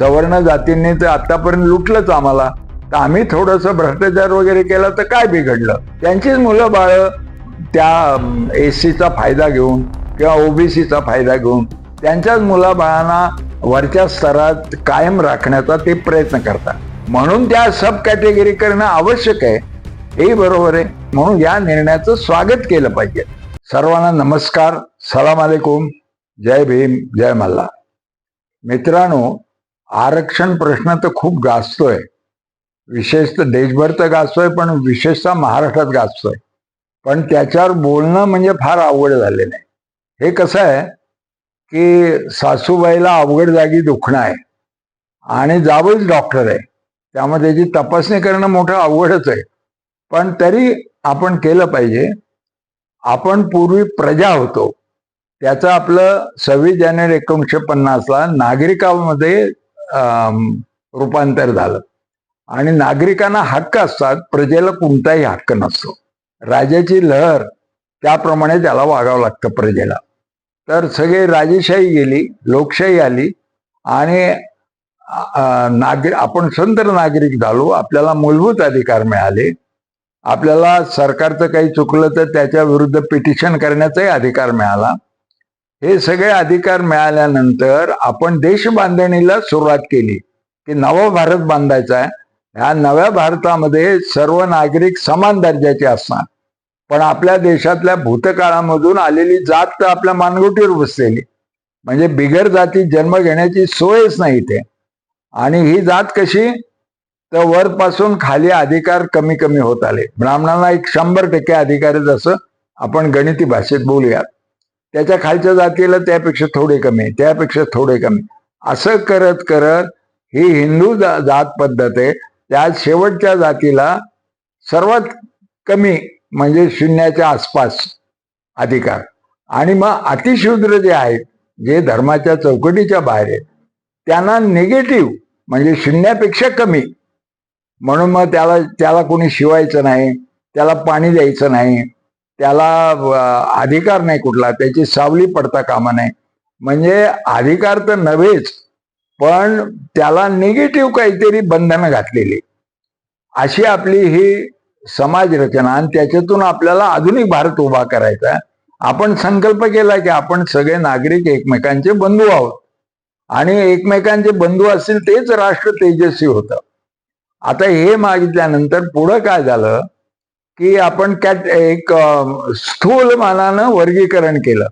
सवर्ण जातींनी तर आतापर्यंत लुटलंच आम्हाला. तर आम्ही थोडस भ्रष्टाचार वगैरे केला तर काय बिघडलं? त्यांचीच मुलं बाळ त्या एस सीचा फायदा घेऊन किंवा ओबीसीचा फायदा घेऊन त्यांच्याच मुलाबाळांना वरच्या स्तरात कायम राखण्याचा ते प्रयत्न करतात. म्हणून त्या सब कॅटेगरी करणं आवश्यक आहे. हे बरोबर आहे. म्हणून या निर्णयाचं स्वागत केलं पाहिजे. सर्वांना नमस्कार. सलाम अलेकुम जय भीम. जय मल्ला मित्रांनो आरक्षण प्रश्न तर खूप गाजतोय. विशेषतः देशभर तर गाजतोय पण विशेषतः महाराष्ट्रात गाजतोय. पण त्याच्यावर बोलणं म्हणजे फार अवघड झालेलं आहे. हे कसं आहे की सासूबाईला अवघड जागी दुखणं आहे आणि जावंच डॉक्टर आहे. त्यामुळे त्याची तपासणी करणं मोठं अवघडच आहे. पण तरी आपण केलं पाहिजे. आपण पूर्वी प्रजा होतो. त्याचं आपलं सव्वीस जानेवारी एकोणीसशे पन्नासला नागरिकांमध्ये रूपांतर झालं. आणि नागरिकांना हक्क असतात प्रजेला कोणताही हक्क नसतो. राजाची लहर त्याप्रमाणे त्याला वागावं लागतं प्रजेला. तर सगळे राजेशाही गेली लोकशाही आली आणि नागरिक आपण स्वतंत्र नागरिक झालो आपल्याला मूलभूत अधिकार मिळाले. आपल्याला सरकारचं काही चुकलं तर त्याच्या विरुद्ध पिटिशन करण्याचाही अधिकार मिळाला. हे सगळे अधिकार मिळाल्यानंतर आपण देश बांधणीला सुरुवात केली. की नवा भारत बांधायचा आहे. ह्या नव्या भारतामध्ये सर्व नागरिक समान दर्जाचे असणार पण आपल्या देशातल्या भूतकाळामधून आलेली जात तर आपल्या मानगुटीवर बसलेली. म्हणजे बिगर जाती जन्म घेण्याची सोयच नाही इथे. आणि ही जात कशी? तर वरपासून खाली अधिकार कमी कमी होत आले. ब्राह्मणांना एक शंभर टक्के अधिकार आहेत असं आपण गणिती भाषेत बोलूयात. त्याच्या खालच्या जातीला त्यापेक्षा थोडे कमी त्यापेक्षा थोडे कमी असं करत करत ही हिंदू जा- जात पद्धत आहे त्यात शेवटच्या जातीला सर्वात कमी म्हणजे शून्याच्या आसपास अधिकार. आणि मग अतिशूद्र जे आहेत जे धर्माच्या चौकटीच्या बाहेर आहेत त्यांना निगेटिव्ह म्हणजे शून्यापेक्षा कमी. म्हणून मग त्याला त्याला कोणी शिवायचं नाही त्याला पाणी द्यायचं नाही त्याला अधिकार नाही कुठला त्याची सावली पडता कामा नाही म्हणजे अधिकार तर नव्हेच पण त्याला निगेटिव्ह काहीतरी बंधनं घातलेली. अशी आपली ही समाज रचना आणि त्याच्यातून आपल्याला आधुनिक भारत उभा करायचा. आपण संकल्प केला की आपण सगळे नागरिक एकमेकांचे बंधू आहोत. आणि एकमेकांचे बंधू असतील तेच राष्ट्र तेजस्वी होतं. आता हे मागितल्यानंतर पुढं काय झालं? की आपण कॅट एक स्थूल मानानं वर्गीकरण केलं.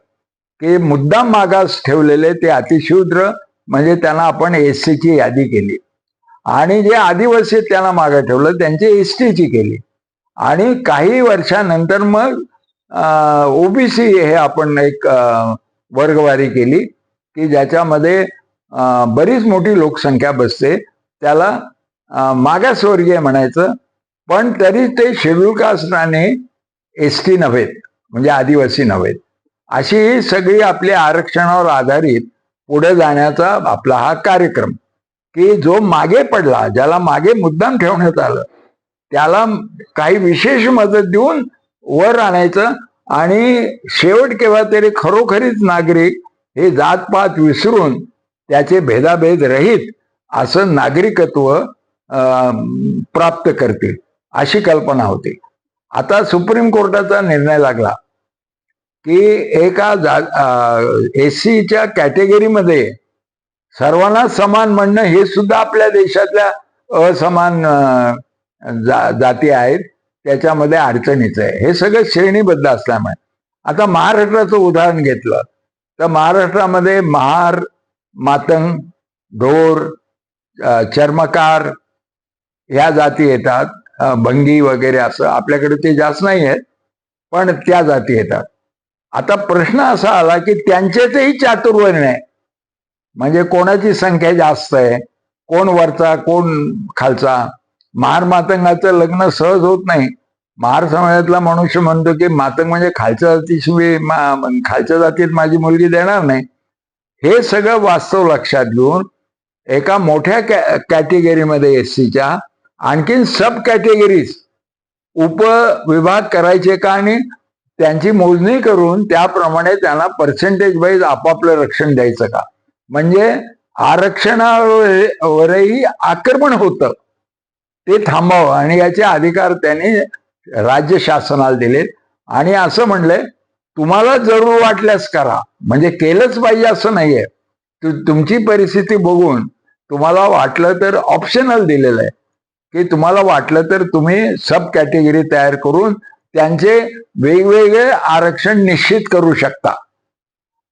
की मुद्दाम मागास ठेवलेले ते अतिशूद्र म्हणजे त्यांना आपण एस ची यादी केली. आणि जे आदिवासी त्यांना मागं ठेवलं त्यांची एस टीची केली. आणि काही वर्षानंतर मग ओबीसी हे आपण एक वर्गवारी केली की ज्याच्यामध्ये बरीच मोठी लोकसंख्या बसते. त्याला मागासवर्गीय म्हणायचं पण तरी ते शेड्यूल कास्टने एस टी नव्हेत म्हणजे आदिवासी नव्हेत. अशी ही सगळी आपल्या आरक्षणावर आधारित पुढे जाण्याचा आपला हा कार्यक्रम. की जो मागे पडला ज्याला मागे मुद्दाम ठेवण्यात आलं त्याला काही विशेष मदत देऊन वर आणायचं आणि शेवट केव्हा तरी खरोखरीच नागरिक हे जातपात विसरून त्याचे भेदाभेद रहित असं नागरिकत्व प्राप्त करतील. अशी कल्पना होती. आता सुप्रीम कोर्टाचा निर्णय लागला की एका एस सीच्या कॅटेगरीमध्ये सर्वांना समान म्हणणं हे सुद्धा आपल्या देशातल्या असमान जा- जाती आहेत. त्याच्यामध्ये अडचणीचं आहे. हे सगळं श्रेणीबद्ध असल्यामुळे. आता महाराष्ट्राचं उदाहरण घेतलं तर महाराष्ट्रामध्ये महार मातंग ढोर चर्मकार ह्या जाती येतात. भंगी वगैरे असं आपल्याकडे ते जास्त नाही आहेत पण त्या जाती येतात. आता प्रश्न असा आला की त्यांच्यातही चातुर्वर्ण आहे. म्हणजे कोणाची संख्या जास्त आहे कोण वरचा कोण खालचा? महार मातंगाचं लग्न सहज होत नाही. महार समाजातला मनुष्य म्हणतो की मातंग म्हणजे खालच्या जातीशिवाय मा- खालच्या जातीत माझी मुलगी देणार नाही. हे सगळं वास्तव लक्षात घेऊन एका मोठ्या कॅ कॅटेगरीमध्ये एस सीच्या आणखीन सब कॅटेगरीज उपविभाग करायचे का आणि त्यांची मोजणी करून त्याप्रमाणे त्यांना पर्सेंटेज वाईज आपापलं रक्षण द्यायचं का? म्हणजे आरक्षणावरही आक्रमण होतं. ते थांबावं आणि याचे अधिकार त्यांनी राज्य शासनाला दिलेत. आणि असं म्हणलंय तुम्हाला जरूर वाटल्यास करा. म्हणजे केलंच पाहिजे असं नाहीये. तुमची परिस्थिती बघून तुम्हाला वाटलं तर ऑप्शनल दिलेलं आहे. की तुम्हाला वाटलं तर तुम्ही सब कॅटेगरी तयार करून त्यांचे वेगवेगळे आरक्षण निश्चित करू शकता.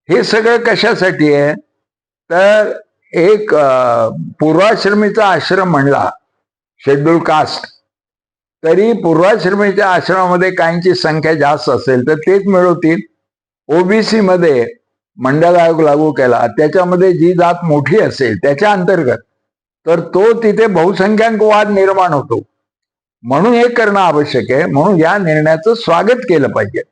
हे सगळं कशासाठी आहे? तर एक पूर्वाश्रमीचा आश्रम म्हणला शेड्यूल कास्ट तरी पूर्वाश्रमीच्या आश्रमामध्ये काहींची संख्या जास्त असेल तर तेच मिळवतील. ओबीसी मध्ये मंडल आयोग लागू केला त्याच्यामध्ये जी जात मोठी असेल त्याच्या अंतर्गत तर तो तिथे बहुसंख्याक वाद निर्माण होतो. म्हणून हे करणं आवश्यक आहे. म्हणून या निर्णयाचं स्वागत केलं पाहिजे.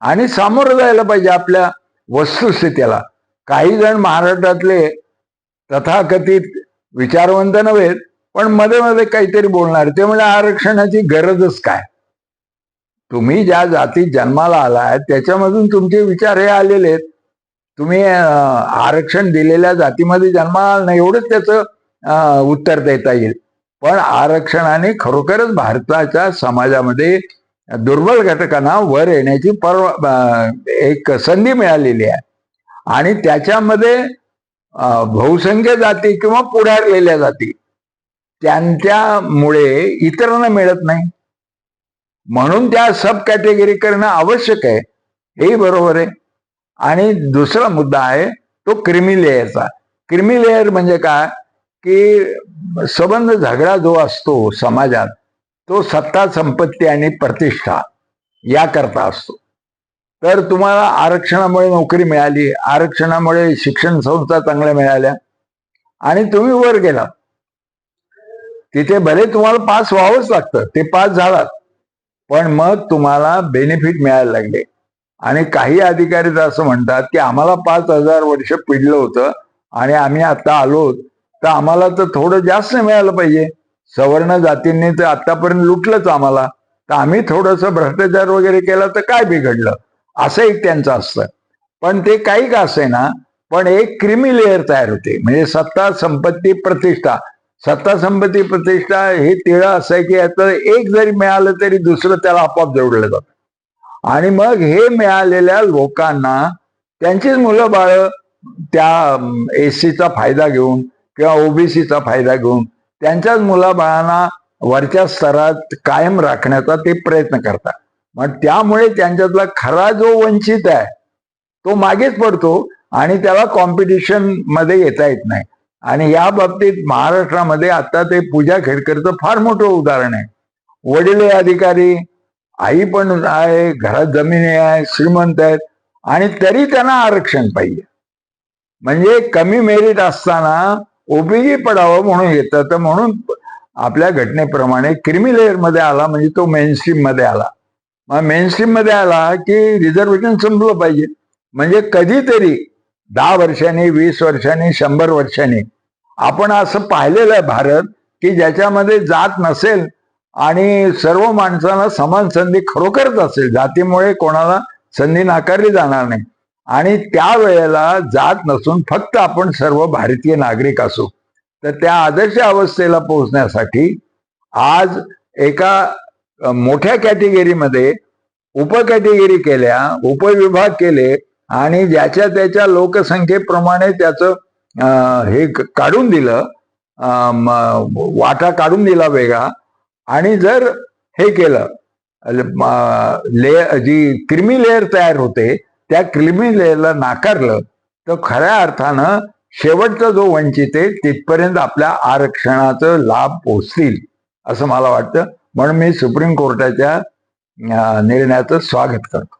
आणि सामोरं जायला पाहिजे आपल्या वस्तुस्थितीला. काही जण महाराष्ट्रातले तथाकथित विचारवंत नव्हेत पण मध्ये मध्ये काहीतरी बोलणार. ते म्हणजे आरक्षणाची गरजच काय? तुम्ही ज्या जातीत जन्माला आलाय त्याच्यामधून तुमचे विचार हे आलेले आहेत. तुम्ही आरक्षण दिलेल्या जातीमध्ये जन्माला आला नाही एवढंच त्याचं उत्तर देता येईल. पण आरक्षणाने खरोखरच भारताच्या समाजामध्ये दुर्बल घटकांना वर येण्याची परवा एक संधी मिळालेली आहे. आणि त्याच्यामध्ये बहुसंख्य जाती किंवा पुढारलेल्या जाती त्यांच्यामुळे इतरांना मिळत नाही. म्हणून त्या सब कॅटेगरी करणं आवश्यक आहे. हेही बरोबर आहे. आणि दुसरा मुद्दा आहे तो क्रिमी लेअरचा क्रिमी लेअर म्हणजे काय? की संबंध झगडा जो असतो समाजात तो सत्ता संपत्ती आणि प्रतिष्ठा याकरता असतो. तर तुम्हाला आरक्षणामुळे नोकरी मिळाली आरक्षणामुळे शिक्षण संस्था चांगल्या मिळाल्या आणि तुम्ही वर गेला तिथे भले तुम्हाला पास व्हावंच लागतं ते पास झालात पण मग तुम्हाला बेनिफिट मिळायला लागले. आणि काही अधिकारी तर असं म्हणतात की आम्हाला पाच हजार वर्ष पिडलं होतं आणि आम्ही आता आलो तर आम्हाला तर थोडं जास्त मिळालं पाहिजे. सवर्ण जातींनी तर आतापर्यंत लुटलंच आम्हाला. तर आम्ही थोडंसं भ्रष्टाचार वगैरे केला तर काय बिघडलं? असं एक त्यांचं असतं. पण ते काही का असे ना पण एक क्रिमी लेअर तयार होते. म्हणजे सत्ता संपत्ती प्रतिष्ठा. सत्ता संपत्ती प्रतिष्ठा हे तिळं असं की याचं एक जरी मिळालं तरी दुसरं त्याला आपोआप जोडलं जातं. आणि मग हे मिळालेल्या लोकांना त्यांचीच मुलं बाळ त्या एसीचा फायदा घेऊन किंवा ओबीसीचा फायदा घेऊन त्यांच्याच मुलाबाळांना वरच्या स्तरात कायम राखण्याचा ते प्रयत्न करतात. मग त्यामुळे त्यांच्यातला खरा जो वंचित आहे तो मागेच पडतो आणि त्याला कॉम्पिटिशनमध्ये येता येत नाही. आणि या बाबतीत महाराष्ट्रामध्ये आता ते पूजा खेडकरचं फार मोठं उदाहरण आहे. वडील अधिकारी आई पण आहे घरात जमिनी आहे श्रीमंत आहेत आणि तरी त्यांना आरक्षण पाहिजे. म्हणजे कमी मेरिट असताना ओबीजी पडावं म्हणून येतं तर म्हणून आपल्या घटनेप्रमाणे क्रिमी लेअरमध्ये आला म्हणजे तो मेनस्ट्रीममध्ये आला. मग मेनस्ट्रीममध्ये आला की रिझर्वेशन संपलं पाहिजे. म्हणजे कधीतरी दहा वर्षांनी वीस वर्षांनी शंभर वर्षांनी आपण असं पाहिलेलं आहे भारत की ज्याच्यामध्ये जात नसेल आणि सर्व माणसांना समान संधी खरोखरच असेल. जातीमुळे कोणाला संधी नाकारली जाणार नाही. आणि त्यावेळेला जात नसून फक्त आपण सर्व भारतीय नागरिक असू. तर त्या आदर्श अवस्थेला पोहोचण्यासाठी आज एका मोठ्या कॅटेगरीमध्ये उपकॅटेगरी केल्या उपविभाग केले आणि ज्याच्या त्याच्या लोकसंख्येप्रमाणे त्याचं हे काढून दिलं वाटा काढून दिला वेगळा आणि जर हे केलं लेअर जी क्रिमी लेअर तयार होते त्या क्रिमी नाकारलं तर खऱ्या अर्थानं शेवटचा जो वंचित आहे तिथपर्यंत आपल्या आरक्षणाचं लाभ पोचतील असं मला वाटतं. म्हणून मी सुप्रीम कोर्टाच्या निर्णयाचं स्वागत करतो.